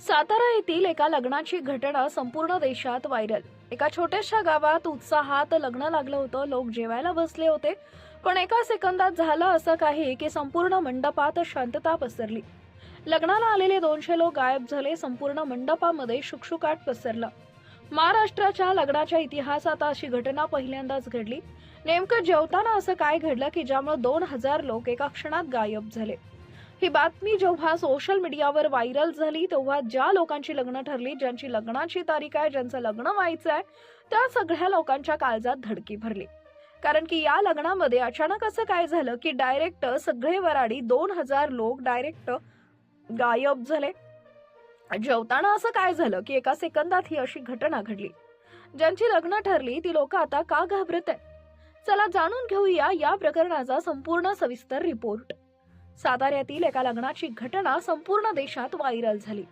सातारा येथील एका लग्नाची घटना संपूर्ण देशात व्हायरल. एका छोट्याशा गावात उत्साहात लग्न लागलं होतं. लोक जेवायला बसले होते. पण एका सेकंदात झालं असं काही की संपूर्ण मंडपात शांतता पसरली. लग्नाला आलेले दोनशे लोक गायब झाले. संपूर्ण मंडपामध्ये शुकशुकाट पसरलं. महाराष्ट्राच्या लग्नाच्या इतिहासात अशी घटना पहिल्यांदाच घडली. नेमकं जेवताना असं काय घडलं की ज्यामुळे दोन हजार लोक एका क्षणात गायब झाले? ही बातमी जेव्हा सोशल मीडियावर व्हायरल झाली तेव्हा ज्या लोकांची लग्न ठरली ज्यांची लग्नाची तारीख आहे ज्यांचं लग्न व्हायचं आहे त्या सगळ्या लोकांच्या काळजात धडकी भरली. कारण की या लग्नामध्ये अचानक असं काय झालं की डायरेक्ट सगळे वराडी दोन हजार लोक डायरेक्ट गायब झाले. जेवताना असं काय झालं की एका सेकंदात ही अशी घटना घडली. ज्यांची लग्न ठरली ती लोक आता का घाबरत आहे चला जाणून घेऊया या प्रकरणाचा संपूर्ण सविस्तर रिपोर्ट साताऱ्यातील एका लग्नाची घटना संपूर्ण देशात व्हायरल झाली.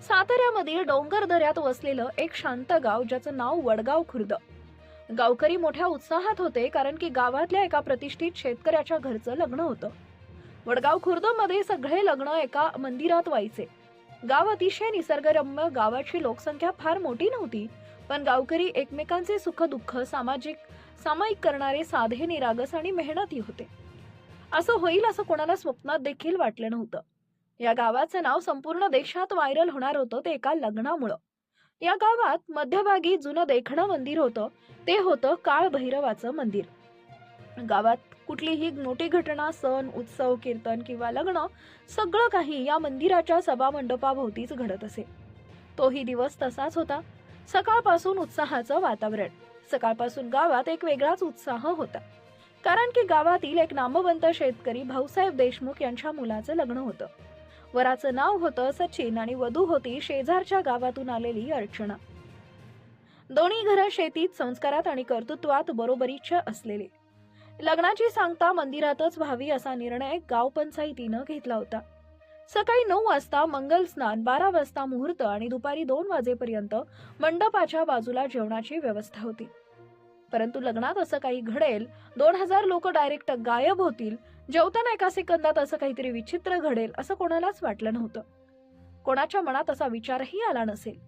साताऱ्यामधील डोंगर दऱ्यात वसलेलं एक शांत गाव ज्याचं नाव वडगाव खुर्द. गावकरी मोठ्या उत्साहात होते कारण की गावातल्या एका प्रतिष्ठित शेतकऱ्याच्या घरचं लग्न होतं. वडगाव खुर्दमध्ये सगळे लग्न एका मंदिरात व्हायचे. गाव अतिशय निसर्गरम्य गावाची लोकसंख्या फार मोठी नव्हती पण गावकरी एकमेकांचे सुख दुःख सामाजिक सामायिक करणारे साधे निरागस आणि मेहनती होते. असं होईल असं कोणाला स्वप्नात देखील वाटलं नव्हतं. या गावाचं नाव संपूर्ण देशात व्हायरल होणार होतं ते एका लग्नामुळं. या गावात मध्यभागी जुनं देखणं मंदिर होतं ते होतं काळ भैरवाचं मंदिर. गावात कुठलीही मोठी घटना सण उत्सव कीर्तन किंवा लग्न सगळं काही या मंदिराच्या सभामंडपाभोवतीच घडत असे. तोही दिवस तसाच होता. सकाळपासून उत्साहाचं वातावरण. सकाळपासून गावात एक वेगळाच उत्साह होता. कारण की गावातील एक नामवंत शेतकरी भाऊसाहेब देशमुख यांच्या मुलाचं लग्न होतं. वराचं नाव होतं सचिन आणि वधू होती शेजारच्या गावातून आलेली अर्चना. दोन्ही घरं शेतीत संस्कारात आणि कर्तृत्वात बरोबरीच्या असलेले. लग्नाची सांगता मंदिरातच व्हावी असा निर्णय गावपंचायतीनं घेतला होता. सकाळी नऊ वाजता मंगल स्नान बारा वाजता मुहूर्त आणि दुपारी दोन वाजेपर्यंत मंडपाच्या बाजूला जेवणाची व्यवस्था होती. परंतु लग्नात असं काही घडेल दोन हजार लोक डायरेक्ट गायब होतील जेवताना एका सेकंदात असं काहीतरी विचित्र घडेल असं कोणालाच वाटलं नव्हतं. कोणाच्या मनात असा विचारही आला नसेल.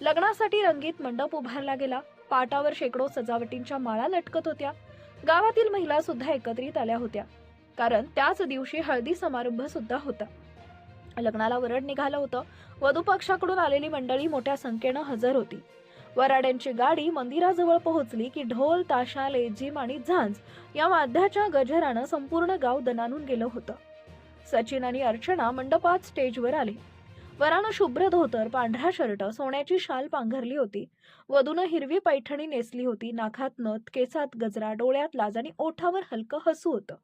लग्नासाठी रंगीत मंडप उभारला गेला पाटावर शेकडो सजावटींच्या माळा लटकत होत्या. गावातील महिला सुद्धा एकत्रित आल्या होत्या कारण त्याच दिवशी हळदी समारंभ सुद्धा होता. लग्नाला वरड निघालं होतं. वधू पक्षाकडून आलेली मंडळी मोठ्या संख्येनं हजर होती. वराड्यांची गाडी मंदिराजवळ पोहोचली की ढोल ताशा लेझिम आणि झांज या वाद्याच्या गजरानं संपूर्ण गाव दणानून गेलं होतं. सचिन आणि अर्चना मंडपात स्टेजवर आले. वरानं शुभ्र धोतर पांढरा शर्ट सोन्याची शाल पांघरली होती. वधूनं हिरवी पैठणी नेसली होती. नाकात नथ केसात गजरा डोळ्यात लाज आणि ओठावर हलकं हसू होतं.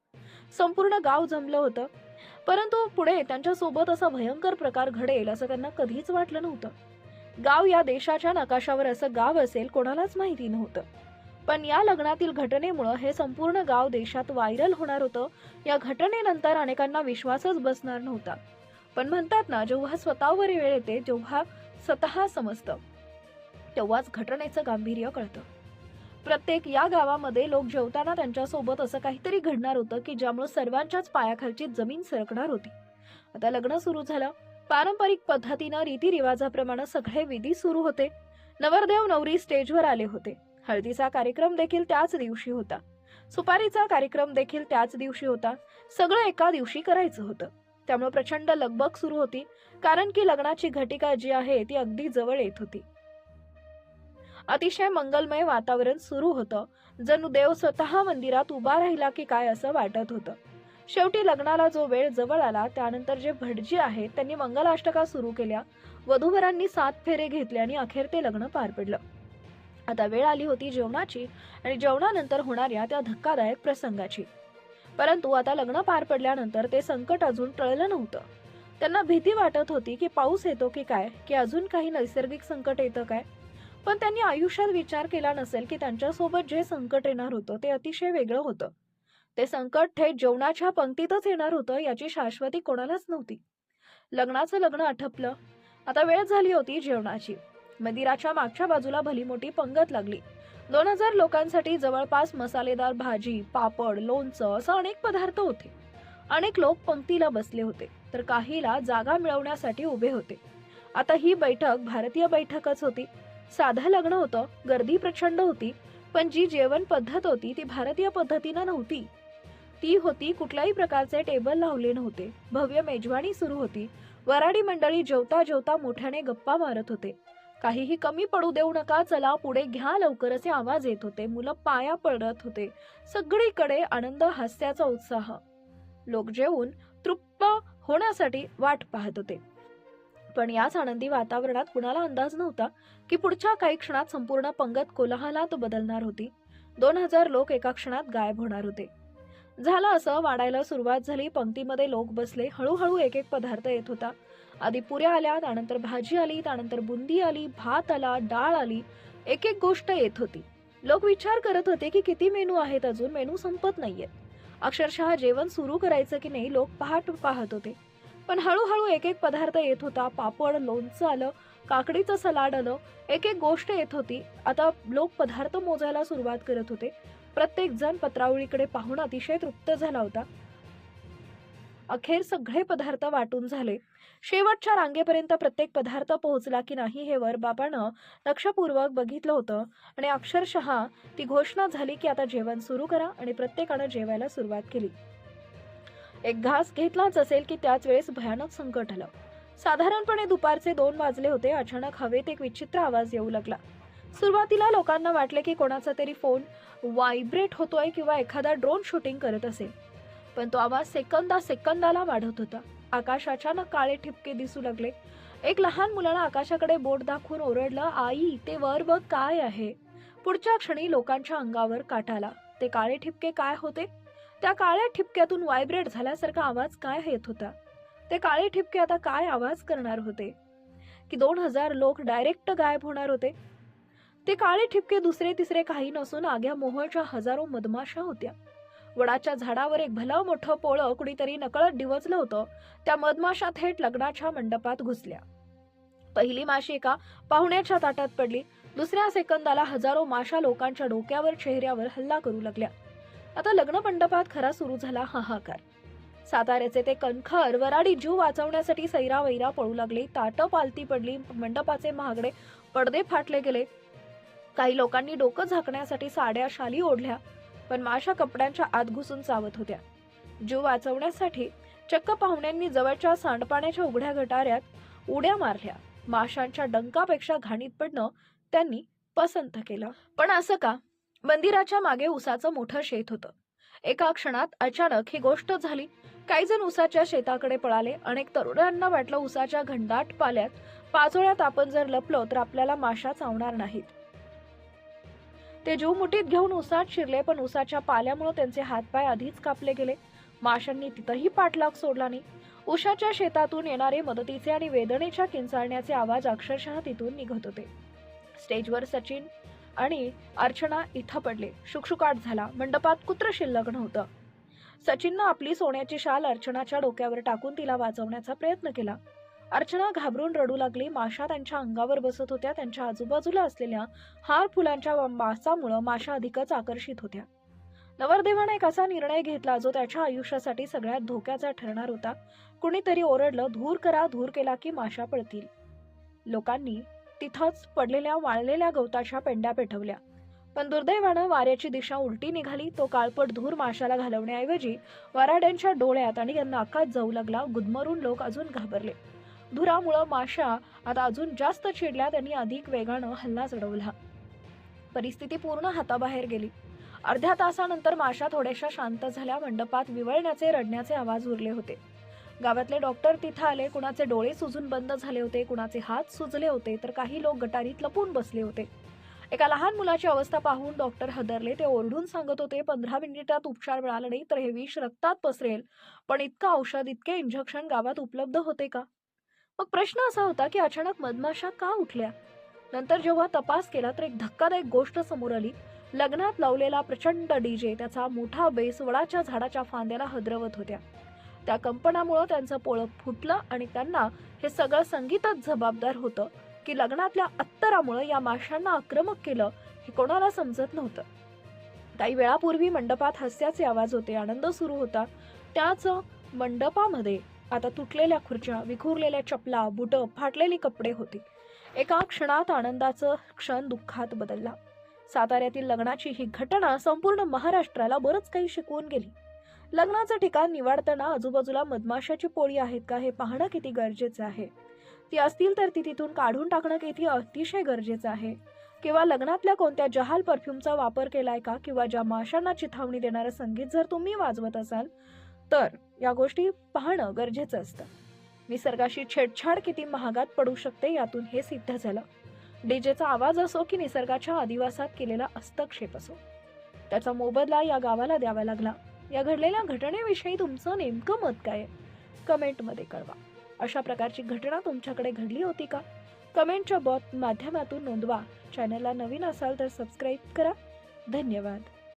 संपूर्ण गाव जमलं होतं. परंतु पुढे त्यांच्यासोबत असा भयंकर प्रकार घडेल असं त्यांना कधीच वाटलं नव्हतं. गाव या देशाच्या नकाशावर असं गाव असेल कोणालाच माहिती नव्हतं. पण या लग्नातील घटनेमुळं हे संपूर्ण गाव देशात व्हायरल होणार होतं. या घटनेनंतर अनेकांना विश्वासच बसणार नव्हता. पण म्हणतात ना जेव्हा स्वतःवर वेळ येते जेव्हा स्वतः समजतं. तेव्हाच घटनेचं गांभीर्य कळतं. प्रत्येक या गावामध्ये लोक जेवताना त्यांच्यासोबत असं काहीतरी घडणार होतं की ज्यामुळे सर्वांच्याच पायाखालची जमीन सरकणार होती. आता लग्न सुरू झालं. पारंपरिक पद्धतीनं रीतिरिवाजाप्रमाणे सगळे विधी सुरू होते. नवरदेव नवरी स्टेजवर आले होते. हळदीचा कार्यक्रम देखील त्याच दिवशी होता. सुपारीचा कार्यक्रम देखील त्याच दिवशी होता. सगळं एका दिवशी करायचं होतं. त्यामुळे प्रचंड लगबग सुरू होती. कारण की लग्नाची घटिका जी आहे ती अगदी जवळ येत होती. अतिशय मंगलमय वातावरण सुरू होतं. जणू देव स्वतः मंदिरात उभा राहिला की काय असं वाटत होतं. शेवटी लग्नाला जो वेळ जवळ आला त्यानंतर जे भटजी आहेत त्यांनी मंगलाष्टका सुरू केल्या. वधूवरांनी सात फेरे घेतले आणि अखेर ते लग्न पार पडलं. आता वेळ आली होती जेवणाची आणि जेवणानंतर होणाऱ्या त्या धक्कादायक प्रसंगाची. परंतु आता लग्न पार पडल्यानंतर ते संकट अजून टळलं नव्हतं. त्यांना भीती वाटत होती की पाऊस येतो की काय की अजून काही नैसर्गिक संकट येतं काय? पण त्यांनी आयुष्यात विचार केला नसेल की त्यांच्यासोबत जे संकट येणार होतं ते अतिशय वेगळं होतं. ते संकट थेट जेवणाच्या पंक्तीतच येणार होतं याची शाश्वती कोणालाच नव्हती. लग्नाचं लग्न आटपलं. आता वेळ झाली होती जेवणाची. मंदिराच्या मागच्या बाजूला भली मोठी पंगत लागली. दोन हजार लोकांसाठी जवळपास मसालेदार भाजी पापड लोणचं असं अनेक पदार्थ होते. अनेक लोक पंक्तीला बसले होते तर काहीला जागा मिळवण्यासाठी उभे होते. आता ही बैठक भारतीय बैठकच होती. साधं लग्न होतं गर्दी प्रचंड होती पण जी जेवण पद्धत होती ती भारतीय पद्धतीनं नव्हती. ती होती कुठल्याही प्रकारचे टेबल लावले नव्हते. भव्य मेजवानी सुरू होती. वराडी मंडळी जेवता जेवता मोठ्याने गप्पा मारत होते. काहीही कमी पडू देऊ नका चला पुढे घ्या लवकर असे आवाज येत होते. मुलं पाया पडत होते. सगळीकडे आनंद हास्याचा उत्साह. लोक जेवून तृप्त होण्यासाठी वाट पाहत होते. पण याच आनंदी वातावरणात कुणाला अंदाज नव्हता की पुढच्या काही क्षणात संपूर्ण पंगत कोलाहलात बदलणार होती. दोन हजार लोक एका क्षणात गायब होणार होते. झालं असं वाढायला सुरुवात झाली. पंक्तीमध्ये लोक बसले. हळूहळू एक एक पदार्थ येत होता. आधी पुऱ्या आल्या त्यानंतर भाजी आली त्यानंतर बुंदी आली भात आला डाळ आली. एक एक गोष्ट येत होती. लोक विचार करत होते की किती मेनू आहेत अजून? मेनू संपत नाहीयेत. अक्षरशः जेवण सुरू करायचं की नाही लोक पहाट पाहत होते. पण हळूहळू एक एक पदार्थ येत होता. पापड लोणचं आलं. काकडीचं सलाड आलं एक एक गोष्ट येत होती. आता लोक पदार्थ मोजायला सुरुवात करत होते. प्रत्येक जण पत्रावळीकडे पाहून अतिशय तृप्त झाला होता. अखेर सगळे पदार्थ वाटून झाले. शेवटच्या रांगेपर्यंत प्रत्येक पदार्थ पोहोचला की नाही हे वर बाबानं लक्षपूर्वक बघितलं होतं. आणि अक्षरशः ती घोषणा झाली की आता जेवण सुरू करा आणि प्रत्येकानं जेवायला सुरुवात केली. एक घास घेतलाच असेल की त्याच वेळेस भयानक संकट आलं. साधारणपणे दुपारचे दोन वाजले होते. अचानक हवेत एक विचित्र आवाज येऊ लागला. सुरुवातीला लोकांना वाटले की कोणाचा तरी फोन व्हायब्रेट होतोय किंवा एखादा ड्रोन शूटिंग करत असेल. पण तो आवाज सेकंदा सेकंदाला वाढत होता. आकाश अचानक काळे ठिपके दिसू लागले. एक लहान मुलानं आकाशाकडे बोट दाखवून ओरडलं आई ते वर बघ काय आहे. पुढच्या क्षणी लोकांच्या अंगावर काटाला ते काळे ठिपके काय होते? त्या काळ्या ठिपक्यातून व्हायब्रेट झाल्यासारखा आवाज काय येत होता? ते काळे ठिपके आता काय आवाज करणार होते? की दोन हजार लोक डायरेक्ट गायब होणार होते? ते काळे ठिपके दुसरे तिसरे काही नसून आग्या मोहळच्या हजारो मधमाशा होत्या. वडाच्या झाडावर एक भलं मोठं पोळं कुणीतरी नकळत डिवचलं होतं. त्या मधमाशा थेट लग्नाच्या मंडपात घुसल्या. पहिली माशी एका पाहुण्याच्या ताटात पडली. दुसऱ्या सेकंदाला हजारो माशा लोकांच्या डोक्यावर चेहऱ्यावर हल्ला करू लागल्या. आता लग्न मंडपात खरा सुरू झाला हाहाकार. साताऱ्याचे ते कणखर वराडी जीव वाचवण्यासाठी सैरा वैरा पळू लागले. ताटं पालती पडली मंडपाचे महागडे पडदे फाटले गेले. काही लोकांनी डोकं झाकण्यासाठी साड्या शाली ओढल्या पण माशा कपड्यांच्या आत घुसून चावत होत्या. जीव वाचवण्यासाठी चक्क पाहुण्यांनी जवळच्या सांडपाण्याच्या उघड्या गटाऱ्यात उड्या मारल्या. माशांच्या डंकापेक्षा घाणीत पडणं त्यांनी पसंत केलं. पण असं का? मंदिराच्या मागे उसाचं मोठं शेत होतं. एका क्षणात अचानक ही गोष्ट झाली. काही जण उसाच्या शेताकडे पळाले. अनेक तरुणांना वाटलं उसाच्या घंडाट पाल्यात पाचोळ्यात आपण जर लपलो तर आपल्याला माशा चावणार नाहीत. ते जीव मुठीत घेऊन उसात शिरले पण उसाच्या पाल्यामुळे त्यांचे हातपाय आधीच कापले गेले. माशांनी तिथंही पाठलाग सोडला नाही. उषाच्या शेतातून येणारे मदतीचे आणि वेदनेच्या किंचाळण्याचे आवाज अक्षरशः तिथून निघत होते. स्टेजवर सचिन आणि अर्चना इथं पडले. शुकशुकाट झाला. मंडपात कुत्र शिल्लक नव्हतं. सचिननं आपली सोन्याची शाल अर्चनाच्या डोक्यावर टाकून तिला वाचवण्याचा प्रयत्न केला. अर्चना घाबरून रडू लागली. माशा त्यांच्या अंगावर बसत होत्या. त्यांच्या आजूबाजूला असलेल्या हार फुलांच्या मासामुळं माशा अधिकच आकर्षित होत्या. नवरदेवाने एक असा निर्णय घेतला जो त्याच्या आयुष्यासाठी सगळ्यात धोक्याचा ठरणार होता. कुणीतरी ओरडलं धूर करा धूर केला की माशा पळतील लोकांनी तिथंच पडलेल्या वाळलेल्या गवताच्या पेंड्या पेटवल्या पण दुर्दैवानं वाऱ्याची दिशा उलटी निघाली. तो काळपट धूर माशाला घालवण्याऐवजी वराड्यांच्या डोळ्यात आणि यांना नाकात जाऊ लागला. गुदमरून लोक अजून घाबरले. धुरामुळं माशा आता अजून जास्त चिडल्या. त्यांनी अधिक वेगानं हल्ला चढवला. परिस्थिती पूर्ण हाताबाहेर गेली. अर्ध्या तासानंतर माशा थोड्याशा शांत झाल्या. मंडपात विवळण्याचे रडण्याचे आवाज उरले होते. गावातले डॉक्टर तिथं आले. कुणाचे डोळे सुजून बंद झाले होते कुणाचे हात सुजले होते तर काही लोक गटारीत लपून बसले होते. एका लहान मुलाची अवस्था पाहून डॉक्टर हदरले. ते ओरडून सांगत होते पंधरा मिनिटात उपचार मिळाला नाही तर हे विष रक्तात पसरेल. पण इतकं औषध इतके इंजेक्शन गावात उपलब्ध होते का? मग प्रश्न असा होता की अचानक मधमाशा का उठल्या? नंतर जेव्हा तपास केला तर एक धक्कादायक गोष्ट समोर आली. लग्नात लावलेला प्रचंड डीजे त्याचा मोठा बेस वडाच्या झाडाच्या फांद्याला हदरवत होत्या. त्या कंपनामुळं त्यांचं पोळं फुटलं आणि त्यांना हे सगळं संगीतच जबाबदार होतं. की लग्नातल्या अत्तरामुळं या माशांना आक्रमक केलं हे कोणाला समजत नव्हतं. काही वेळापूर्वी मंडपात हास्याचे आवाज होते आनंद सुरू होता. त्याच मंडपामध्ये आता तुटलेल्या खुर्च्या विखुरलेल्या चपला बुटं फाटलेली कपडे होती. एका क्षणात आनंदाचं क्षण दुःखात बदलला. साताऱ्यातील लग्नाची ही घटना संपूर्ण महाराष्ट्राला बरंच काही शिकवून गेली. लग्नाचं ठिकाण निवडताना आजूबाजूला मधमाशाची पोळी आहेत का हे पाहणं किती गरजेचं आहे. ती असतील तर ती तिथून काढून टाकणं किती अतिशय गरजेचं आहे. किंवा लग्नातल्या कोणत्या जहाल परफ्यूमचा वापर केलाय का? किंवा ज्या माशांना चिथावणी देणारं संगीत जर तुम्ही वाजवत असाल तर या गोष्टी पाहणं गरजेचं असतं. निसर्गाशी छेडछाड किती महागात पडू शकते यातून हे सिद्ध झालं. डीजेचा आवाज असो की निसर्गाच्या आदिवासात केलेला हस्तक्षेप असो. त्याचा मोबदला या गावाला द्यावा लागला. या घडलेल्या घटनेविषयी तुमचं नेमकं मत काय आहे? कमेंटमध्ये कळवा. अशा प्रकारची घटना तुमच्याकडे घडली होती का? कमेंटच्या बॉट माध्यमातून नोंदवा. चॅनलला नवीन असाल तर सबस्क्राईब करा. धन्यवाद.